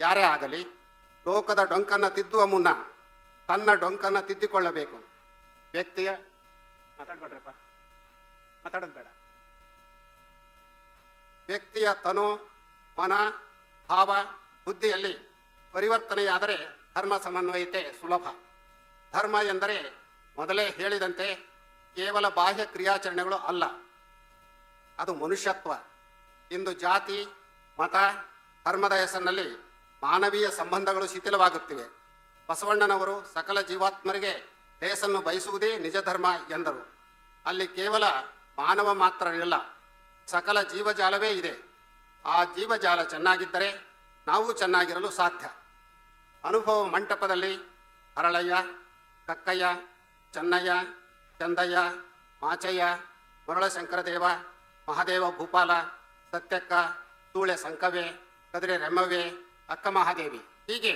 ಯಾರೇ ಆಗಲಿ, ಲೋಕದ ಡೊಂಕನ್ನು ತಿದ್ದುವ ಮುನ್ನ ತನ್ನ ಡೊಂಕನ್ನು ತಿದ್ದಿಕೊಳ್ಳಬೇಕು. ವ್ಯಕ್ತಿಯ ಮಾತಾಡ್ಬೇಡ್ರಪ್ಪ ಮಾತಾಡೋದು ಬೇಡ. ವ್ಯಕ್ತಿಯ ತನು ಮನ, ಭಾವ, ಬುದ್ಧಿಯಲ್ಲಿ ಪರಿವರ್ತನೆಯಾದರೆ ಧರ್ಮ ಸಮನ್ವಯತೆ ಸುಲಭ. ಧರ್ಮ ಎಂದರೆ ಮೊದಲೇ ಹೇಳಿದಂತೆ ಕೇವಲ ಬಾಹ್ಯ ಕ್ರಿಯಾಚರಣೆಗಳು ಅಲ್ಲ. ಅದು ಮನುಷ್ಯತ್ವ. ಇಂದು ಜಾತಿ ಮತ ಧರ್ಮದ ಹೆಸರಿನಲ್ಲಿ ಮಾನವೀಯ ಸಂಬಂಧಗಳು ಶಿಥಿಲವಾಗುತ್ತಿವೆ. ಬಸವಣ್ಣನವರು ಸಕಲ ಜೀವಾತ್ಮರಿಗೆ ಲೇಸನ್ನು ಬಯಸುವುದೇ ನಿಜ ಧರ್ಮ ಎಂದರು. ಅಲ್ಲಿ ಕೇವಲ ಮಾನವ ಮಾತ್ರ ಇಲ್ಲ, ಸಕಲ ಜೀವಜಾಲವೇ ಇದೆ. ಆ ಜೀವಜಾಲ ಚೆನ್ನಾಗಿದ್ದರೆ ನಾವು ಚೆನ್ನಾಗಿರಲು ಸಾಧ್ಯ. ಅನುಭವ ಮಂಟಪದಲ್ಲಿ ಹರಳಯ್ಯ, ಕಕ್ಕಯ್ಯ, ಚೆನ್ನಯ್ಯ, ಚಂದಯ್ಯ, ಮಾಚಯ್ಯ, ಮರಳಶಂಕರದೇವ, ಮಹಾದೇವ ಭೂಪಾಲ, ಸತ್ಯಕ್ಕ ಸೂಳೆ ಸಂಕವೆ, ಕದರೆ ರೆಮ್ಮವೆ, ಅಕ್ಕ ಮಹಾದೇವಿ. ಹೀಗೆ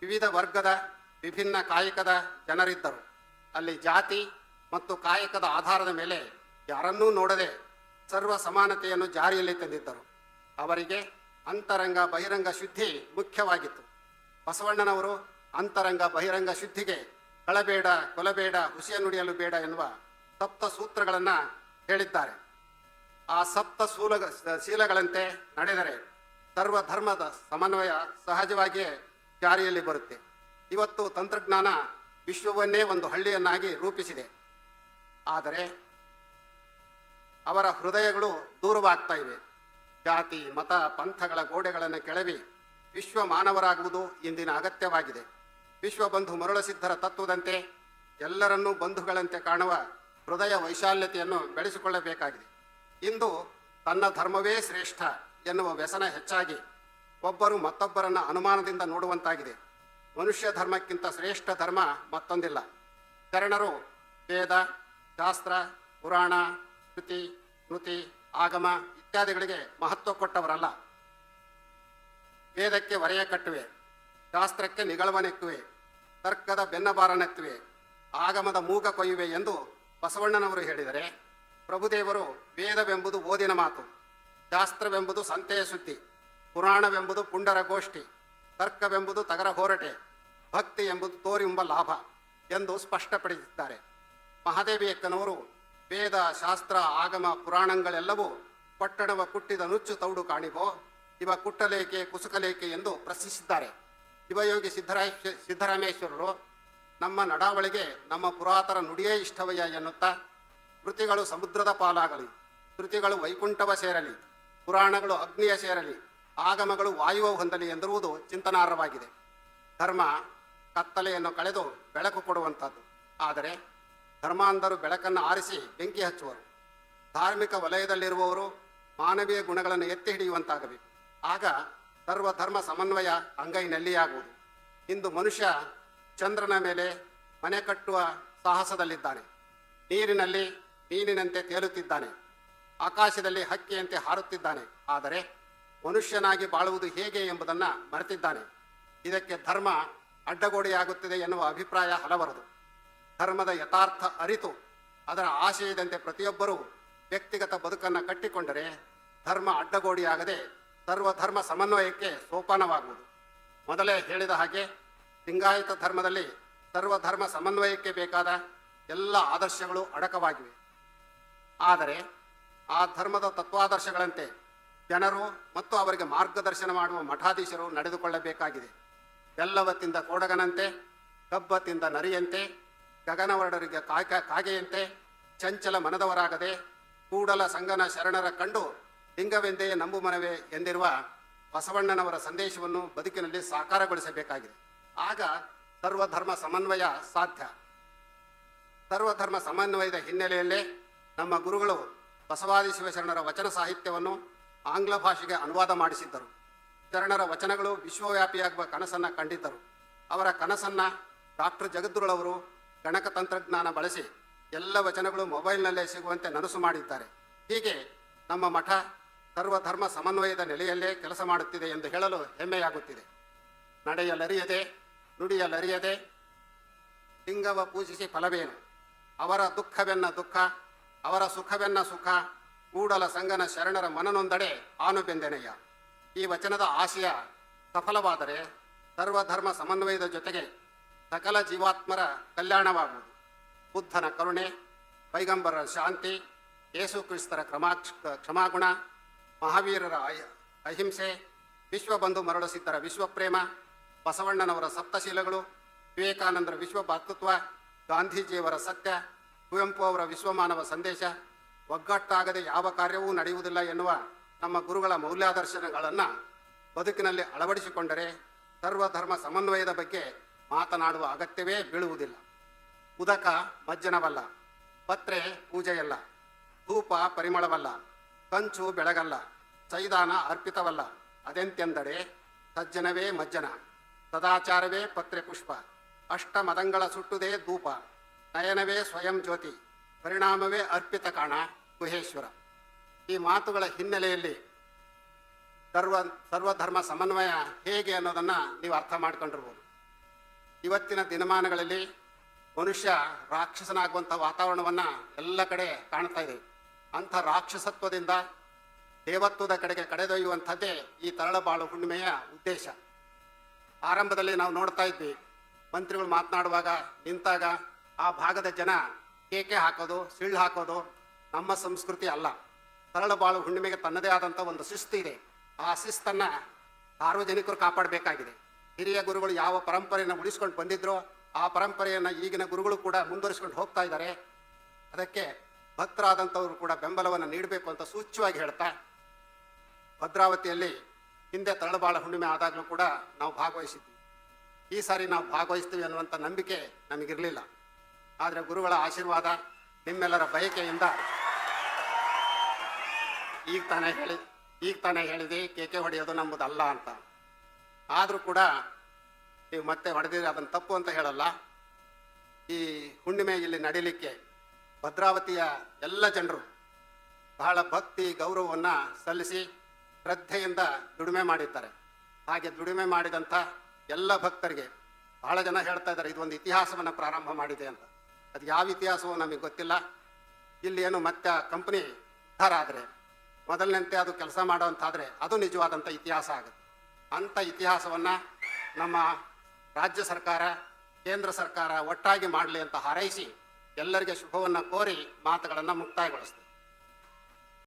ವಿವಿಧ ವರ್ಗದ ವಿಭಿನ್ನ ಕಾಯಕದ ಜನರಿದ್ದರು. ಅಲ್ಲಿ ಜಾತಿ ಮತ್ತು ಕಾಯಕದ ಆಧಾರದ ಮೇಲೆ ಯಾರನ್ನೂ ನೋಡದೆ ಸರ್ವ ಸಮಾನತೆಯನ್ನು ಜಾರಿಯಲ್ಲಿ ತಂದಿದ್ದರು. ಅವರಿಗೆ ಅಂತರಂಗ ಬಹಿರಂಗ ಶುದ್ಧಿ ಮುಖ್ಯವಾಗಿತ್ತು. ಬಸವಣ್ಣನವರು ಅಂತರಂಗ ಬಹಿರಂಗ ಶುದ್ಧಿಗೆ ಕಳಬೇಡ, ಕೊಲಬೇಡ ಹುಸಿಯ ನುಡಿಯಲು ಬೇಡ ಎನ್ನುವ ಸಪ್ತ ಸೂತ್ರಗಳನ್ನು ಹೇಳಿದ್ದಾರೆ. ಆ ಸಪ್ತ ಸೂಲ ಶೀಲಗಳಂತೆ ನಡೆದರೆ ಸರ್ವ ಧರ್ಮದ ಸಮನ್ವಯ ಸಹಜವಾಗಿಯೇ ಜಾರಿಯಲ್ಲಿ ಬರುತ್ತೆ. ಇವತ್ತು ತಂತ್ರಜ್ಞಾನ ವಿಶ್ವವನ್ನೇ ಒಂದು ಹಳ್ಳಿಯನ್ನಾಗಿ ರೂಪಿಸಿದೆ. ಆದರೆ ಅವರ ಹೃದಯಗಳು ದೂರವಾಗ್ತಾ ಇವೆ. ಜಾತಿ, ಮತ, ಪಂಥಗಳ ಗೋಡೆಗಳನ್ನು ಕೆಳವಿ ವಿಶ್ವ ಮಾನವರಾಗುವುದು ಇಂದಿನ ಅಗತ್ಯವಾಗಿದೆ. ವಿಶ್ವ ಬಂಧು ಮರುಳಸಿದ್ಧರ ತತ್ವದಂತೆ ಎಲ್ಲರನ್ನೂ ಬಂಧುಗಳಂತೆ ಕಾಣುವ ಹೃದಯ ವೈಶಾಲ್ಯತೆಯನ್ನು ಬೆಳೆಸಿಕೊಳ್ಳಬೇಕಾಗಿದೆ. ಇಂದು ತನ್ನ ಧರ್ಮವೇ ಶ್ರೇಷ್ಠ ಎನ್ನುವ ವ್ಯಸನ ಹೆಚ್ಚಾಗಿ ಒಬ್ಬರು ಮತ್ತೊಬ್ಬರನ್ನ ಅನುಮಾನದಿಂದ ನೋಡುವಂತಾಗಿದೆ. ಮನುಷ್ಯ ಧರ್ಮಕ್ಕಿಂತ ಶ್ರೇಷ್ಠ ಧರ್ಮ ಮತ್ತೊಂದಿಲ್ಲ. ಶರಣರು ವೇದ, ಶಾಸ್ತ್ರ, ಪುರಾಣ ಶ್ರುತಿ ಸ್ಮೃತಿ ಆಗಮ ಇತ್ಯಾದಿಗಳಿಗೆ ಮಹತ್ವ ಕೊಟ್ಟವರಲ್ಲ. ವೇದಕ್ಕೆ ವರೆಯ ಕಟ್ಟುವೆ, ಶಾಸ್ತ್ರಕ್ಕೆ ನಿಗಳವನೆಕ್ಕುವೆ, ತರ್ಕದ ಬೆನ್ನಬಾರನೆತ್ತುವೆ, ಆಗಮದ ಮೂಗ ಕೊಯ್ಯುವೆ ಎಂದು ಬಸವಣ್ಣನವರು ಹೇಳಿದರೆ ಪ್ರಭುದೇವರು ವೇದವೆಂಬುದು ಓದಿನ ಮಾತು, ಶಾಸ್ತ್ರವೆಂಬುದು ಸಂತೆಯ ಸುದ್ದಿ, ಪುರಾಣವೆಂಬುದು ಪುಂಡರ ಗೋಷ್ಠಿ ತರ್ಕವೆಂಬುದು ತಗರ ಹೋರಟೆ, ಭಕ್ತಿ ಎಂಬುದು ತೋರಿಂಬ ಲಾಭ ಎಂದು ಸ್ಪಷ್ಟಪಡಿಸಿದ್ದಾರೆ. ಮಹಾದೇವಿಯಕ್ಕನವರು ವೇದ, ಶಾಸ್ತ್ರ, ಆಗಮ, ಪುರಾಣಗಳೆಲ್ಲವೂ ಪಟ್ಟಣವ ಕುಟ್ಟಿದ ನುಚ್ಚು ತೌಡು ಕಾಣಿವೋ ಇವ ಕುಟ್ಟಲೇಕೆ, ಕುಸುಕಲೇಕೆ ಎಂದು ಪ್ರಶ್ನಿಸಿದ್ದಾರೆ. ಶಿವಯೋಗಿ ಸಿದ್ದರಾಯ ಸಿದ್ದರಾಮೇಶ್ವರರು ನಮ್ಮ ನಡಾವಳಿಗೆ ನಮ್ಮ ಪುರಾತನ ನುಡಿಯೇ ಇಷ್ಟವಯ್ಯ ಎನ್ನುತ್ತಾ ಕೃತಿಗಳು ಸಮುದ್ರದ ಪಾಲಾಗಲಿ, ಕೃತಿಗಳು ವೈಕುಂಠವ ಸೇರಲಿ, ಪುರಾಣಗಳು ಅಗ್ನಿಯ ಸೇರಲಿ, ಆಗಮಗಳು ವಾಯುವ ಹೊಂದಲಿ ಎಂದಿರುವುದು ಚಿಂತನಾರ್ಹವಾಗಿದೆ. ಧರ್ಮ ಕತ್ತಲೆಯನ್ನು ಕಳೆದು ಬೆಳಕು ಕೊಡುವಂಥದ್ದು. ಆದರೆ ಧರ್ಮಾಂಧರು ಬೆಳಕನ್ನು ಆರಿಸಿ ಬೆಂಕಿ ಹಚ್ಚುವರು. ಧಾರ್ಮಿಕ ವಲಯದಲ್ಲಿರುವವರು ಮಾನವೀಯ ಗುಣಗಳನ್ನು ಎತ್ತಿ ಹಿಡಿಯುವಂತಾಗಬೇಕು. ಆಗ ಸರ್ವಧರ್ಮ ಸಮನ್ವಯ ಅಂಗೈನಲ್ಲಿಯಾಗುವುದು. ಇಂದು ಮನುಷ್ಯ ಚಂದ್ರನ ಮೇಲೆ ಮನೆ ಕಟ್ಟುವ ಸಾಹಸದಲ್ಲಿದ್ದಾನೆ. ನೀರಿನಲ್ಲಿ ಮೀನಿನಂತೆ ತೇಲುತ್ತಿದ್ದಾನೆ. ಆಕಾಶದಲ್ಲಿ ಹಕ್ಕಿಯಂತೆ ಹಾರುತ್ತಿದ್ದಾನೆ. ಆದರೆ ಮನುಷ್ಯನಾಗಿ ಬಾಳುವುದು ಹೇಗೆ ಎಂಬುದನ್ನು ಮರೆತಿದ್ದಾನೆ. ಇದಕ್ಕೆ ಧರ್ಮ ಅಡ್ಡಗೋಡೆಯಾಗುತ್ತಿದೆ ಎನ್ನುವ ಅಭಿಪ್ರಾಯ ಹಲವರದು. ಧರ್ಮದ ಯಥಾರ್ಥ ಅರಿತು ಅದರ ಆಶಯದಂತೆ ಪ್ರತಿಯೊಬ್ಬರೂ ವ್ಯಕ್ತಿಗತ ಬದುಕನ್ನು ಕಟ್ಟಿಕೊಂಡರೆ ಧರ್ಮ ಅಡ್ಡಗೋಡಿಯಾಗದೆ ಸರ್ವಧರ್ಮ ಸಮನ್ವಯಕ್ಕೆ ಸೋಪಾನವಾಗುವುದು. ಮೊದಲೇ ಹೇಳಿದ ಹಾಗೆ ಲಿಂಗಾಯತ ಧರ್ಮದಲ್ಲಿ ಸರ್ವಧರ್ಮ ಸಮನ್ವಯಕ್ಕೆ ಬೇಕಾದ ಎಲ್ಲ ಆದರ್ಶಗಳು ಅಡಕವಾಗಿವೆ. ಆದರೆ ಆ ಧರ್ಮದ ತತ್ವಾದರ್ಶಗಳಂತೆ ಜನರು ಮತ್ತು ಅವರಿಗೆ ಮಾರ್ಗದರ್ಶನ ಮಾಡುವ ಮಠಾಧೀಶರು ನಡೆದುಕೊಳ್ಳಬೇಕಾಗಿದೆ. ಎಲ್ಲವತ್ತಿಂದ ತಿಂದ ಕೋಡಗನಂತೆ ಕಬ್ಬತ್ತಿಂದ ನರಿಯಂತೆ, ಗಗನವರಡರಿಗೆ ಕಾಕ ಕಾಗೆಯಂತೆ, ಚಂಚಲ ಮನದವರಾಗದೆ, ಕೂಡಲ ಸಂಗನ ಶರಣರ ಕಂಡು ಲಿಂಗವೆಂದೇ ನಂಬು ಮನವೇ ಎಂದಿರುವ ಬಸವಣ್ಣನವರ ಸಂದೇಶವನ್ನು ಬದುಕಿನಲ್ಲಿ ಸಾಕಾರಗೊಳಿಸಬೇಕಾಗಿದೆ. ಆಗ ಸರ್ವಧರ್ಮ ಸಮನ್ವಯ ಸಾಧ್ಯ. ಸರ್ವಧರ್ಮ ಸಮನ್ವಯದ ಹಿನ್ನೆಲೆಯಲ್ಲೇ ನಮ್ಮ ಗುರುಗಳು ಬಸವಾದಿ ಶಿವಶರಣರ ವಚನ ಸಾಹಿತ್ಯವನ್ನು ಆಂಗ್ಲ ಭಾಷೆಗೆ ಅನುವಾದ ಮಾಡಿಸಿದ್ದರು. ಶರಣರ ವಚನಗಳು ವಿಶ್ವವ್ಯಾಪಿಯಾಗುವ ಕನಸನ್ನು ಕಂಡಿದ್ದರು. ಅವರ ಕನಸನ್ನು ಡಾಕ್ಟರ್ ಜಗದ್ಗುರುಳವರು ಗಣಕ ತಂತ್ರಜ್ಞಾನ ಬಳಸಿ ಎಲ್ಲ ವಚನಗಳು ಮೊಬೈಲ್ನಲ್ಲೇ ಸಿಗುವಂತೆ ನನಸು ಮಾಡಿದ್ದಾರೆ. ಹೀಗೆ ನಮ್ಮ ಮಠ ಸರ್ವಧರ್ಮ ಸಮನ್ವಯದ ನೆಲೆಯಲ್ಲೇ ಕೆಲಸ ಮಾಡುತ್ತಿದೆ ಎಂದು ಹೇಳಲು ಹೆಮ್ಮೆಯಾಗುತ್ತಿದೆ. ನಡೆಯಲರಿಯದೆ, ನುಡಿಯಲರಿಯದೆ, ಲಿಂಗವ ಪೂಜಿಸಿ ಫಲವೇನು? ಅವರ ದುಃಖವೆನ್ನ ದುಃಖ ಅವರ ಸುಖವೆನ್ನ ಸುಖ, ಕೂಡಲ ಸಂಗನ ಶರಣರ ಮನನೊಂದಡೆ ಆನು ಬೆಂದೆನೆಯ ಈ ವಚನದ ಆಶಯ ಸಫಲವಾದರೆ ಸರ್ವಧರ್ಮ ಸಮನ್ವಯದ ಜೊತೆಗೆ ಸಕಲ ಜೀವಾತ್ಮರ ಕಲ್ಯಾಣವಾಗುವುದು. ಬುದ್ಧನ ಕರುಣೆ, ಪೈಗಂಬರರ ಶಾಂತಿ, ಯೇಸು ಕ್ರಿಸ್ತರ ಕ್ರಮಾಕ್ಷ, ಕ್ಷಮಾಗುಣ, ಮಹಾವೀರರ ಅಹಿಂಸೆ ಅಹಿಂಸೆ, ವಿಶ್ವಬಂಧು ಮರಳಸಿದ್ದರ ವಿಶ್ವಪ್ರೇಮ, ಬಸವಣ್ಣನವರ ಸಪ್ತಶೀಲಗಳು, ವಿವೇಕಾನಂದರ ವಿಶ್ವ ಭಾತೃತ್ವ ಗಾಂಧೀಜಿಯವರ ಸತ್ಯ ಕುವೆಂಪು ಅವರ ವಿಶ್ವಮಾನವ ಸಂದೇಶ, ಒಗ್ಗಟ್ಟಾಗದೆ ಯಾವ ಕಾರ್ಯವೂ ನಡೆಯುವುದಿಲ್ಲ ಎನ್ನುವ ನಮ್ಮ ಗುರುಗಳ ಮೌಲ್ಯಾದರ್ಶನಗಳನ್ನು ಬದುಕಿನಲ್ಲಿ ಅಳವಡಿಸಿಕೊಂಡರೆ ಸರ್ವಧರ್ಮ ಸಮನ್ವಯದ ಬಗ್ಗೆ ಮಾತನಾಡುವ ಅಗತ್ಯವೇ ಬೀಳುವುದಿಲ್ಲ. ಉದಕ ಮಜ್ಜನವಲ್ಲ, ಪತ್ರೆ ಪೂಜೆಯಲ್ಲ, ಧೂಪ ಪರಿಮಳವಲ್ಲ, ಕಂಚು ಬೆಳಗಲ್ಲ ಚೈದಾನ ಅರ್ಪಿತವಲ್ಲ, ಅದೆಂತೆಂದರೆ ಸಜ್ಜನವೇ ಮಜ್ಜನ, ಸದಾಚಾರವೇ ಪತ್ರೆ ಪುಷ್ಪ ಅಷ್ಟ ಮದಂಗಳ ಸುಟ್ಟುದೇ ಧೂಪ. ನಯನವೇ ಸ್ವಯಂ ಜ್ಯೋತಿ, ಪರಿಣಾಮವೇ ಅರ್ಪಿತ ಕಾಣ ಗುಹೇಶ್ವರ. ಈ ಮಾತುಗಳ ಹಿನ್ನೆಲೆಯಲ್ಲಿ ಸರ್ವ, ಸರ್ವಧರ್ಮ ಸಮನ್ವಯ ಹೇಗೆ ಅನ್ನೋದನ್ನು ನೀವು ಅರ್ಥ ಮಾಡ್ಕೊಂಡಿರ್ಬೋದು. ಇವತ್ತಿನ ದಿನಮಾನಗಳಲ್ಲಿ ಮನುಷ್ಯ ರಾಕ್ಷಸನಾಗುವಂಥ ವಾತಾವರಣವನ್ನು ಎಲ್ಲ ಕಡೆ ಕಾಣ್ತಾ ಇದೆ. ಅಂಥ ರಾಕ್ಷಸತ್ವದಿಂದ ದೇವತ್ವದ ಕಡೆಗೆ ಕಡೆದೊಯ್ಯುವಂಥದ್ದೇ ಈ ತರಳಬಾಳು ಹುಣ್ಣಿಮೆಯ ಉದ್ದೇಶ. ಆರಂಭದಲ್ಲಿ ನಾವು ನೋಡ್ತಾ ಇದ್ವಿ, ಮಂತ್ರಿಗಳು ಮಾತನಾಡುವಾಗ ನಿಂತಾಗ ಆ ಭಾಗದ ಜನ ಕೇಕೆ ಹಾಕೋದು, ಸಿಳ್ಳು ಹಾಕೋದು ನಮ್ಮ ಸಂಸ್ಕೃತಿ ಅಲ್ಲ. ಸರಳ ಬಾಳು ಹುಣ್ಣಿಮೆಗೆ ತನ್ನದೇ ಆದಂಥ ಒಂದು ಶಿಸ್ತು ಇದೆ. ಆ ಶಿಸ್ತನ್ನು ಸಾರ್ವಜನಿಕರು ಕಾಪಾಡಬೇಕಾಗಿದೆ. ಹಿರಿಯ ಗುರುಗಳು ಯಾವ ಪರಂಪರೆಯನ್ನು ಉಳಿಸ್ಕೊಂಡು ಬಂದಿದ್ರೋ ಆ ಪರಂಪರೆಯನ್ನು ಈಗಿನ ಗುರುಗಳು ಕೂಡ ಮುಂದುವರಿಸ್ಕೊಂಡು ಹೋಗ್ತಾ ಇದ್ದಾರೆ. ಅದಕ್ಕೆ ಭಕ್ತರಾದಂಥವರು ಕೂಡ ಬೆಂಬಲವನ್ನು ನೀಡಬೇಕು ಅಂತ ಸೂಚ್ಯವಾಗಿ ಹೇಳ್ತಾ, ಭದ್ರಾವತಿಯಲ್ಲಿ ಹಿಂದೆ ತರಳಬಾಳ ಹುಣ್ಣಿಮೆ ಆದಾಗಲೂ ಕೂಡ ನಾವು ಭಾಗವಹಿಸಿದ್ವಿ. ಈ ಸಾರಿ ನಾವು ಭಾಗವಹಿಸ್ತೀವಿ ಅನ್ನುವಂಥ ನಂಬಿಕೆ ನಮಗಿರಲಿಲ್ಲ. ಆದರೆ ಗುರುಗಳ ಆಶೀರ್ವಾದ ನಿಮ್ಮೆಲ್ಲರ ಬಯಕೆಯಿಂದ. ಈಗ ತಾನೇ ಹೇಳಿ, ಈಗ ತಾನೇ ಹೇಳಿದೆ ಕೇಕೆ ಹೊಡೆಯೋದು ನಮ್ಮದಲ್ಲ ಅಂತ. ಆದರೂ ಕೂಡ ನೀವು ಮತ್ತೆ ಹೊಡೆದಿದ್ರೆ ಅದನ್ನು ತಪ್ಪು ಅಂತ ಹೇಳಲ್ಲ. ಈ ಹುಣ್ಣಿಮೆ ಇಲ್ಲಿ ನಡೀಲಿಕ್ಕೆ ಭದ್ರಾವತಿಯ ಎಲ್ಲ ಜನರು ಬಹಳ ಭಕ್ತಿ, ಗೌರವವನ್ನು ಸಲ್ಲಿಸಿ ಶ್ರದ್ಧೆಯಿಂದ ದುಡಿಮೆ ಮಾಡಿದ್ದಾರೆ ಹಾಗೆ ದುಡಿಮೆ ಮಾಡಿದಂಥ ಎಲ್ಲ ಭಕ್ತರಿಗೆ ಬಹಳ ಜನ ಹೇಳ್ತಾ ಇದ್ದಾರೆ, ಇದೊಂದು ಇತಿಹಾಸವನ್ನು ಪ್ರಾರಂಭ ಮಾಡಿದೆ ಅಂತ. ಅದು ಯಾವ ಇತಿಹಾಸವೂ ನಮಗೆ ಗೊತ್ತಿಲ್ಲ. ಇಲ್ಲಿ ಏನು ಮತ್ತೆ ಕಂಪನಿ ಉದ್ಧಾರ ಆದರೆ, ಮೊದಲನಂತೆ ಅದು ಕೆಲಸ ಮಾಡೋವಂತಾದರೆ ಅದು ನಿಜವಾದಂಥ ಇತಿಹಾಸ ಆಗುತ್ತೆ. ಅಂಥ ಇತಿಹಾಸವನ್ನು ನಮ್ಮ ರಾಜ್ಯ ಸರ್ಕಾರ, ಕೇಂದ್ರ ಸರ್ಕಾರ ಒಟ್ಟಾಗಿ ಮಾಡಲಿ ಅಂತ ಹಾರೈಸಿ ಎಲ್ಲರಿಗೆ ಶುಭವನ್ನು ಕೋರಿ ಮಾತುಗಳನ್ನು ಮುಕ್ತಾಯಗೊಳಿಸ್ತೀನಿ